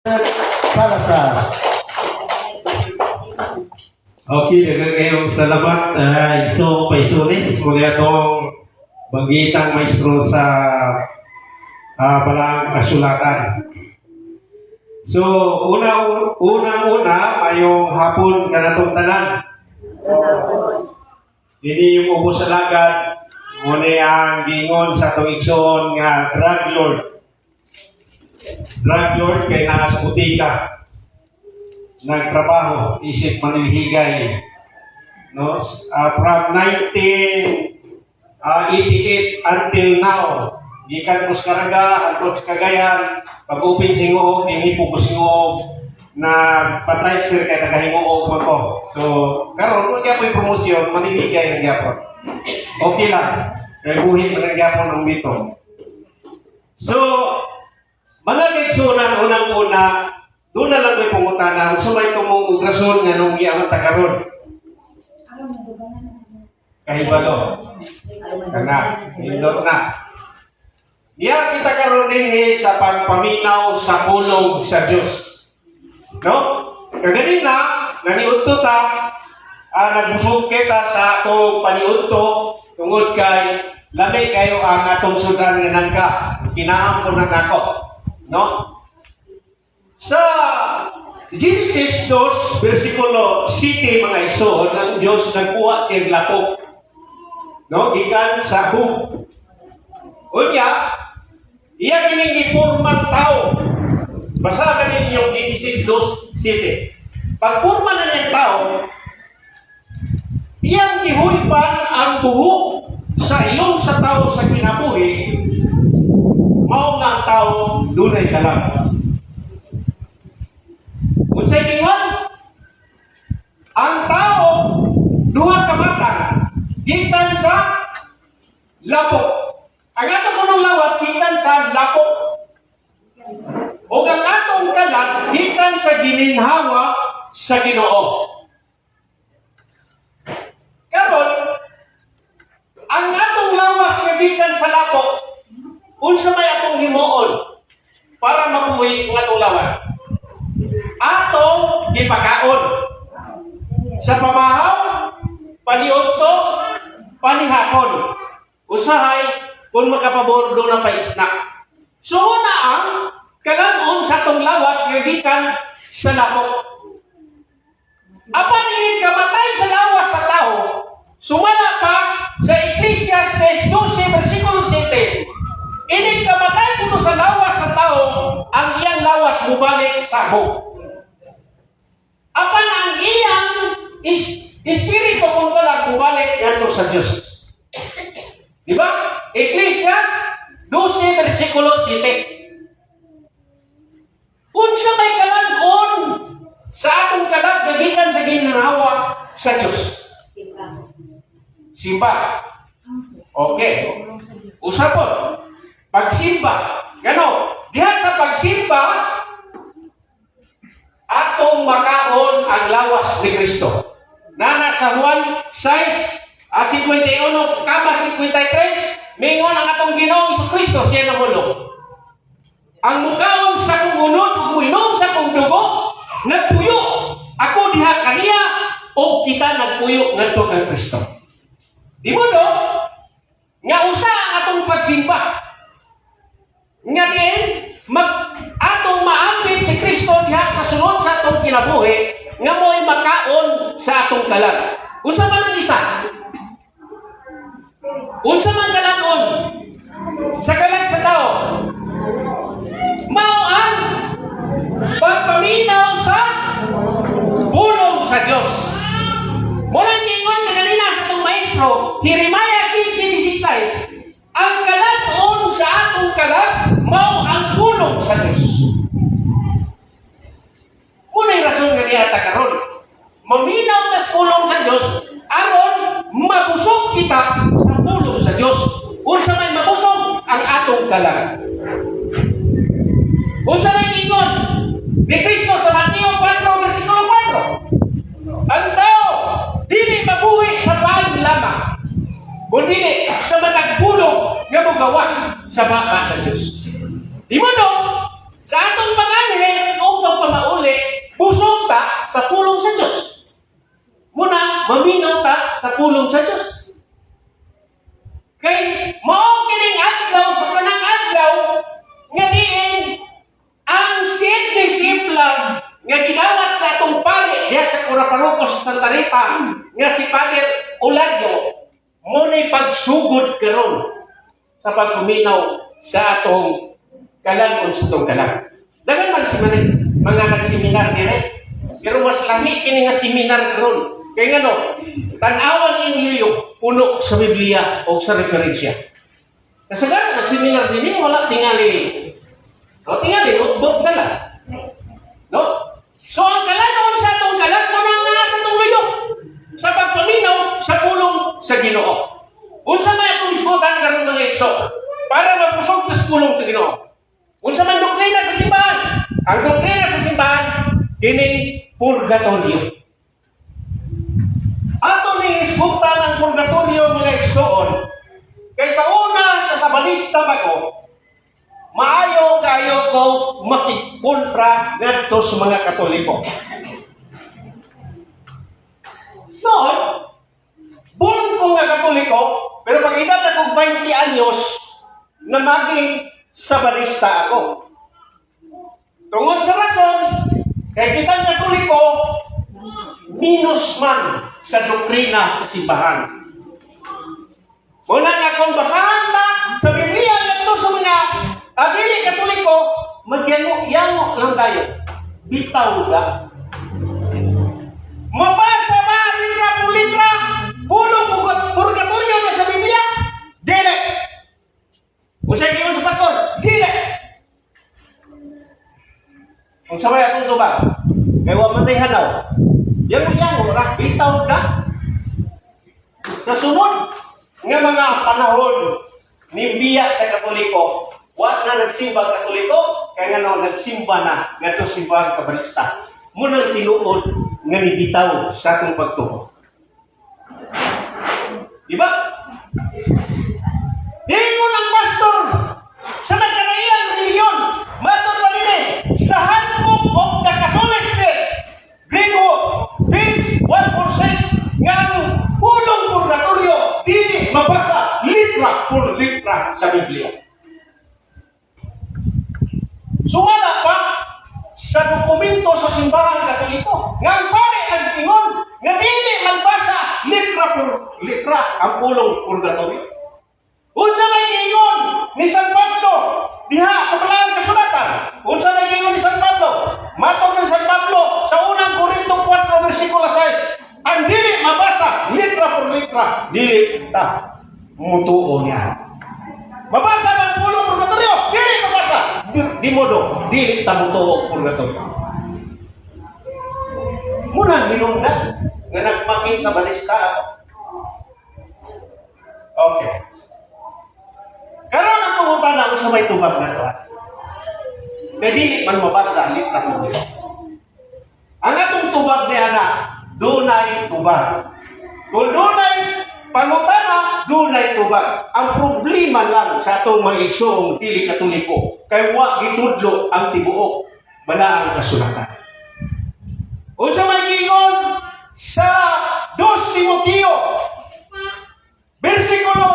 Salazar. Okay, dagan kayong salamat. Uh, so, paisunis muli atong bagitang maestro sa uh, balang kasulatan. So, una unang-una, mayong hapon kanatong tanan. Dini yung ubos sa lagad, muna ang gingon sa atong igsoon nga drug lord. Drug lord kay naa sa butika nagtrabaho, isip manilhigay. No? Uh, from 1988 until now, gikan ko sa Karaga, antod sa Cagayan, pag-upin singoog, hinipo ko singoog, na pa-transfer kay nagahingoog mo ko. So, karon mo gyapon promosyon, manilhigay na gyapon. Okay lang. Kaya buhi man ang gyapon ang bitong. So, mga kaigsunan, unang-una, doon na lang ko'y pungutana, kung sumay tumong rason nga nung iangat karon Kahibalo. Kana, indot na. Diya kita karon din sa pagpaminaw sa pulong sa Dios. No? Kaganin na, naniudto ta, ah, nagbusog kita sa atong paniudto tungod kay lami kayo ang atong sudan nga nangka. Kinaam ko na nako. No? Sa Genesis 2, versikulo 7, mga isoon, ang Diyos nagkuha siya lapok. No? Gikan sa hub. Unya, iya kining gipurman tao. Basa ganin yung Genesis 2, 7. Pagpurman na niyang tao, iyang gihuypan ang buhok sa ilong sa tao sa kinabuhi, mao nga ang tao dunay kalam. Unsay gingon? Ang tao duha ka mata gikan sa lapok. Ang ato kunong lawas gikan sa lapok. O ang atong kalat gikan sa gininhawa sa Ginoo. Karon ang atong lawas nga gikan sa lapok unsa may atong himuon para mapuhi ang atong lawas? Gipakaon sa pamahaw paniudto panihapon usahay kung makapabordo na pa snack so na ang kalanon sa tong lawas nga gikan sa lapok apan ini kamatay sa lawas sa tao sumala pa sa Ecclesiastes 12 versikulo 7 ini kamatay kuno sa lawas sa tao ang iyang lawas mubalik sa hog apan ang iyang is, espiritu kung kalang bumalik ngadto sa Dios. Di ba? Ecclesiastes 12 versikulo 7. Unsa may kalagon sa atong kalag gagikan sa ginanawa sa Dios. Simba. Okay. Usapon. Pagsimba. Gano? Diha sa pagsimba, atong makaon ang lawas ni Kristo. Nana sa Juan 6, ah, 51, kama 53, mingon ang atong Ginoong Iso Kristo siya namulong. Ang mukaon sa kong unod ug muinom sa kong dugo, nagpuyo. Ako diha kaniya o kita nagpuyo ngadto kay Kristo. Di mo do? Nga usa atong pagsimba. Nga din, mag atong Kristo diha sa sunod sa atong kinabuhi nga mo'y makaon sa atong kalag. Unsa man ang isa? Unsa man kalagon sa kalag sa tao? Mao ang pagpaminaw sa pulong sa Dios. Mula ningon na ganina sa itong maestro, Jeremiah 15.16, ang kalagon sa atong kalag, mao ang pulong sa Dios. Muna yung rason nga niya karon. Maminaw tas pulong sa Dios aron mabusog kita sa pulong sa Dios. Unsa may mabusog ang atong kalag. Unsa may ingon ni Kristo sa Mateo 4 versikulo 4. Ang tao dili mabuhi sa pan lamang kundi sa managpulong nga mogawas sa baka sa Dios. Di mo no, sa atong panganhin o Pusog ta sa pulong sa Diyos. Muna, maminaw ta sa pulong sa Diyos. Kay mao kining adlaw sa kanang adlaw nga diin ang siyentesip lang nga gidawat sa atong pare diha sa Curaparoco sa Santa Rita nga si Father Oladio mo nay pagsugod karon sa pagkuminaw sa atong kalan o sa atong kalan. Dagan man si Manis mga nagseminar dire. Pero mas lahi kini nga seminar karon. Kay ngano, tan-awan yung puno sa Biblia o sa referensya. Kasagaran nagseminar din wala tingali. O tingali notebook na lang. No? So ang kalanon sa atong kalag mo nang naa sa atong luyo sa pagpaminaw sa pulong sa Ginoo. Unsa may atong isbutan karon mga itso para mapusog sa pulong sa Ginoo. Unsa man doktrina sa simbahan? Ang doktrina sa simbahan kining purgatorio. Ato ning isbutan ang purgatorio mga igsoon. Kay sa una sa sabalista ba ko, maayo kayo ko makikontra ngadto sa mga Katoliko. Noon, born ko nga Katoliko, pero pag edad ako 20 anyos, na maging sabalista ako. Tungod sa rason, kay kitang Katoliko, minus man sa doktrina sa simbahan. Muna nga kung basahan ta sa Biblia ngadto sa mga abili katoliko, magyango-yango lang tayo. Bitaw ga. Mabasa ba litra por litra? Purgat- purgatorio na sa Biblia? Dili. Sa ingon sa pastor, dili. Kung sabay atong tubag, kay wa man tay hanaw. Yang yang ora bitaw ka. Sa sunod nga mga panahon ni biya sa Katoliko, wa na nagsimba Katoliko, kaya nga no, nagsimba na ngadto simbahan sa Balista. Muna tinuod nga ni bitaw sa atong pagtuo. Di ba? Ingon ang pastor sa nagkanaiyang reliyon, maton pa eh, sa Handbook of the Catholic Faith, Greenwood, page 146, nga ang pulong purgatorio, dili mabasa litra por litra sa Biblia. Sumala pa sa dokumento sa simbahan katoliko, nga ang pare ang tingon, nga dili magbasa litra por litra ang pulong purgatorio. Unsa may giingon ni San Pablo diha sa balang kasulatan? Unsa may giingon ni San Pablo? Matod ni San Pablo sa unang Korinto 4 bersikulo 6, ang dili mabasa litra por litra, dili ta mutuo niya. Mabasa ng pulong purgatorio, dili mabasa. Di, di modo, dili ta mutuo purgatorio. Muna hinungdan nga nagmaking sa balista ako. Okay. Karon ang pangutana ko sa may tubag na to. Kaya dili man mabasa litra mo. Ang atong tubag ni anak, dunay tubag. Kung dunay pangutana, dunay tubag. Ang problema lang sa atong mga igsoong dili katoliko, kay wa gitudlo ang tibuok bala ang kasulatan. Unsa may giingon sa 2 Timoteo Versikulo,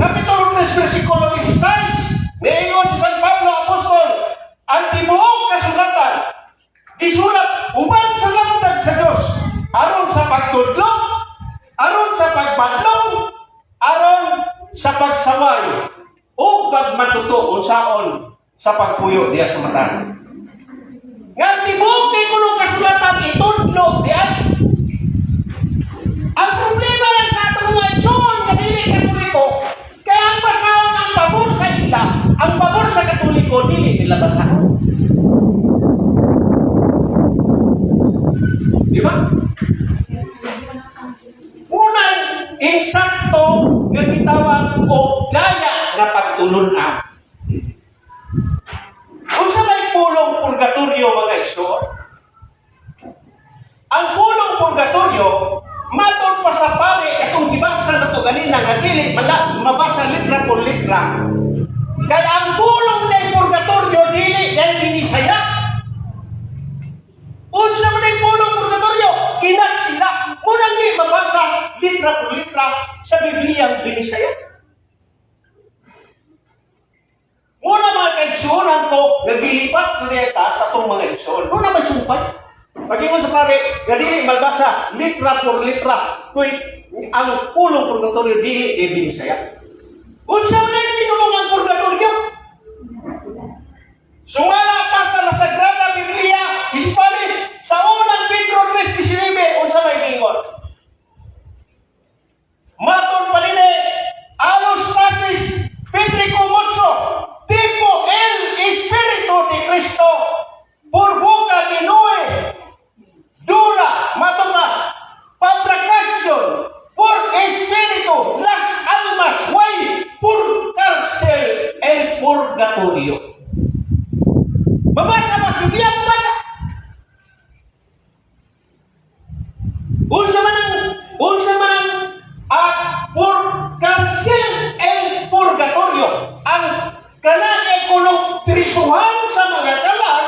Kapitulo 3, versikulo 16, niingon si San Pablo Apostol, ang tibuok kasulatan, isulat uban sa lamdag sa Diyos, aron sa pagtudlo, aron sa pagbadlong, aron sa pagsamay, o pagmatuto unsaon sa pagpuyo diya sa mata. Nga tibuok kay kuno kasulatan itudlo diyan ang problema lang sa atong mga igsoon nga dili katoliko, kaya ang basahon ang pabor sa ila, ang pabor sa katoliko dili nila basahon. Di ba? Unang insakto nga gitawag o gaya nga pagtulunan. Kung sa may pulong purgatorio mga igsoon, ang pulong purgatorio, matod pa sa pare itong gibasa na to ganina nga dili mala mabasa litra por litra. Kaya ang pulong na purgatorio dili dahil binisaya. Unsa man ang pulong purgatorio, kinat sila. Muna ni mabasa litra por litra sa Bibliang Binisaya. Muna mga kaigsunan ko, naglilipat ko sa itong mga igsuon. Doon naman sumpay. Pag-ingon sa pare, ganili magbasa litra por litra. Kuy, ang pulong purgatorio dili e Binisaya. Unsa man ang pinulong ang purgatorio? Sumala prisuhan sa mga kalag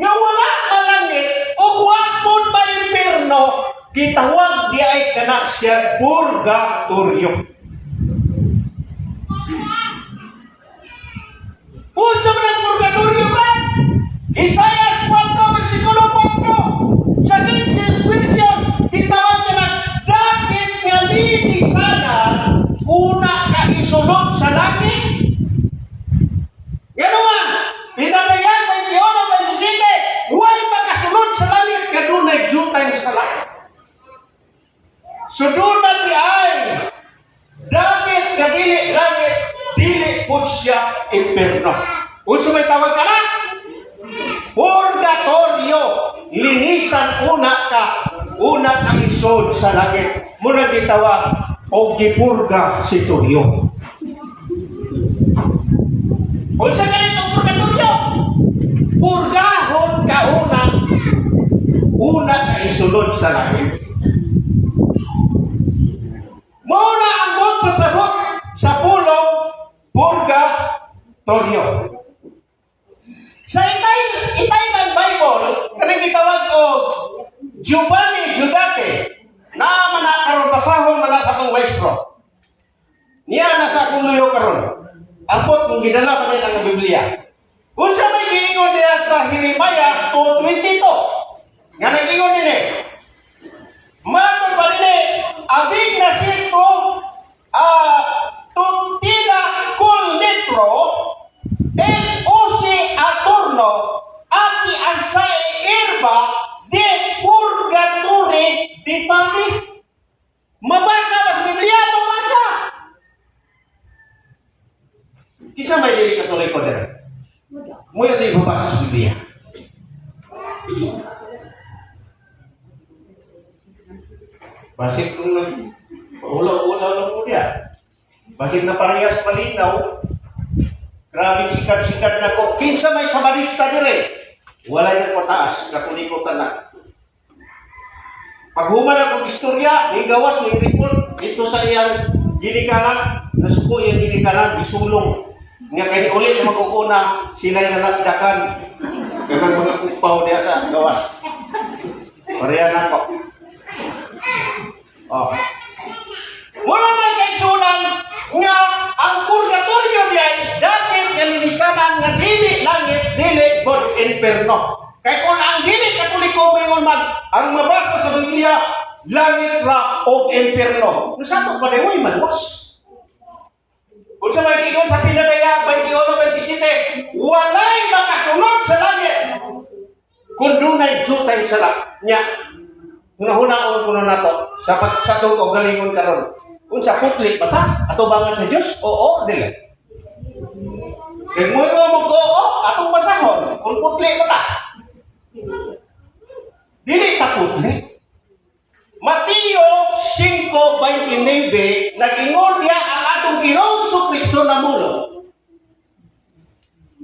nga wala malangit o wapon ba impierno gitawag di ay kana siya purgatorio. Unsa man ang purgatorio ba? Isaiah 4, versikulo 4. Sa King Version, gitawag ka ng dapat nga lini sana una ka isunod sa langit. Ganoon, pinatayan may tiyono may musite, huwag makasunod sa langit kadunay jutay sa langit. Sudunan ni ay, dapat nga dili langit, dili po siya imperno. Unsa may tawag ka na? Purgatorio. Linisan una ka. Una kang isod sa langit. Muna gitawag o gipurga si Tulyo. Unsa ganito purgatorio? Purgahon ka una. Una ka isulod sa langit. Muna ang buong pasabot sa pulong purgatorio. Sa itay, itay ng Bible, kaning gitawag o Giovanni Giudate, na manakaroon pasahon man sa akong maestro. Niya na sa akong luyo karon. Ampot kung gidala pa ang Biblia. Unsa may giingon niya sa Jeremiah 2.22? Nga nag-ingon nini. Matod pa nini, abig na sito, ah, tuntila kul litro, el use aturno, aki asay irba, de purgatori di pami. Mabasa mas Biblia, mabasa. Kisa may dili katoliko din. Mo yung di mabasa sa Biblia. Basik kung nag ulaw-ulaw lang po niya. Basik na parehas malinaw, Grabing sikat-sikat na ko. Kinsa may samarista dire. Walay nagpataas, katulikutan na. Pag human ako istorya, may gawas, may report, dito sa iyang ginikanan, nasuko iyang ginikanan, isulong. Nga kay ulit yung magkukuna, sila yung nalasdakan. Ganang mga kupaw niya sa gawas. Pareha na ko. Oh. Wala man kay sunan nga ang purgatorio niya dapat kalinisanan nga dili langit, dili bod inferno. Kay kung ang dili katoliko mayon man ang mabasa sa Biblia langit ra o inferno. Nasato pa demoy malwas. Kung sa may kigon sa pinadaya, 21, 27, walay makasunod sa langit. Kung dunay jutay sa langit. Nya, Hunahunaon ko na nato sa sa tuko galingon karon. Kung sa putli ba ta? Atubangan sa Dios? Oo, dili. Kaya mo mo mo oo, atong basahon. Kung putli ba ta? Dili ta putli. Mateo 5.29 Nagingon niya ang atong Ginoong sa Kristo na mulo.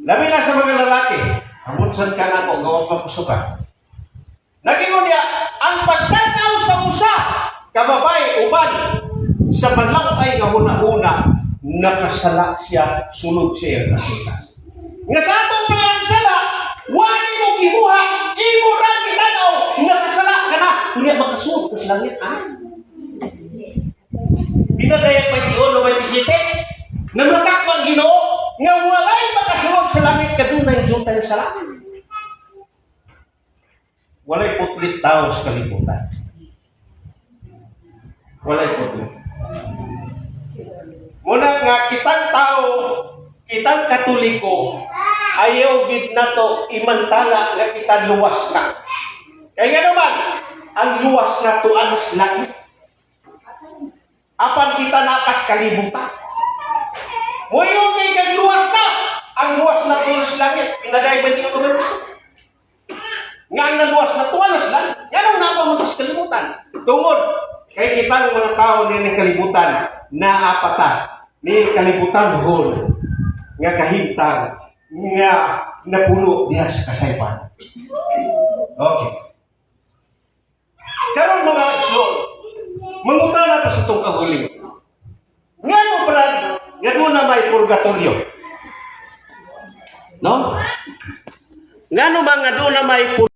Labi na sa mga lalaki. Amutsan ka na ko, gawang mapusukan. Nagingon niya, ang pagtanaw sa usa, kababay, uban, sa malakay nga huna-una, nakasala siya, sunod siya kasikas. Nga sa atong playang sala, wali mo gibuha, imo ra gitanaw, nakasala ka na, kunya makasunod ka sa langit, ah? Ginadayag 21 o 27 na makakbang Ginoo nga walay makasulod sa langit kadunay jutay sa langit. Walay putlit tao sa kalibutan. Walay putlit. Muna nga kitang tao, kitang katoliko, ayaw gid nato imantala nga kita luwas na. Kaya nga naman, ang luwas na to anas langit. Apan kita napas kalibutan. Moyo kay kag luwas na. Ang luwas na to sa langit. Pinaday ba diyo ba Nga ang naluwas na to anas lang. Yan ang napamutos kalibutan. Tungod, kay kita ng mga tao ni kalibutan na apatan. Ni kalibutan hol. Nga kahintang. Nga napuno diha sa kasaypan. Okay. Karon mga igsoon, mangutan nato sa itong kahuling. Nga no, Brad, nga doon na may purgatorio. No? Nga no mga doon na may purgatorio.